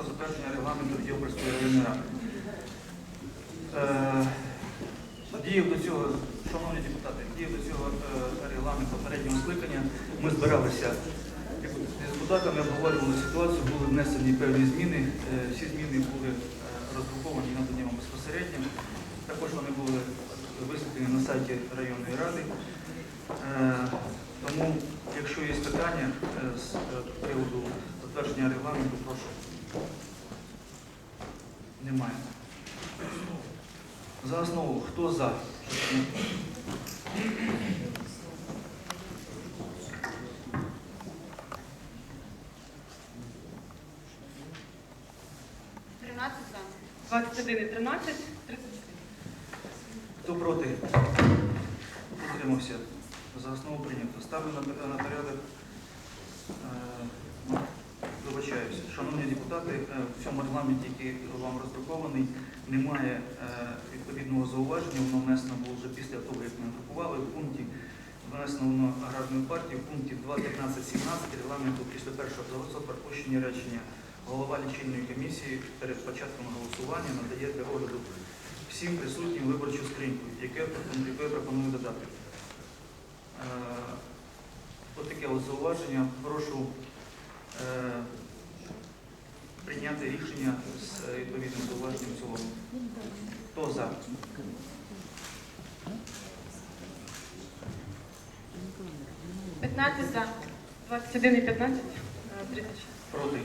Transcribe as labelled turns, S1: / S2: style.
S1: про затвердження регламенту Діопольської районної ради. Е, Діяв до цього, шановні депутати, діяв до цього е, регламент попереднього скликання. Ми збиралися з депутатами, обговорювали ситуацію, були внесені певні зміни. Е, Всі зміни були роздруковані і надані вам безпосередньо. Також вони були висвітлені на сайті районної ради. Тому, якщо є питання з приводу затвердження регламенту, прошу. Немає. За основу, хто за?
S2: Тринадцять за.
S3: 21 і 13, 34.
S1: Хто проти? Утримався. За основу прийнято. Ставлю на, на порядок. Е, депутати, е, в цьому регламенті, який вам роздрукований, немає е, відповідного зауваження. Воно внесено було вже після того, як ми друкували. В пункті внесено аграрної партії, в пункті 2.15.17 регламенту після першого абзацу пропущені речення. Голова лічильної комісії перед початком голосування надає для огляду всім присутнім виборчу скриньку, яке я пропоную додати. Е, Ось таке от зауваження. Прошу прийняти рішення з е, відповідним зауваженням цього. Хто за?
S2: П'ятнадцять за.
S3: 21 і 15, тридцять. 36.
S1: Проти?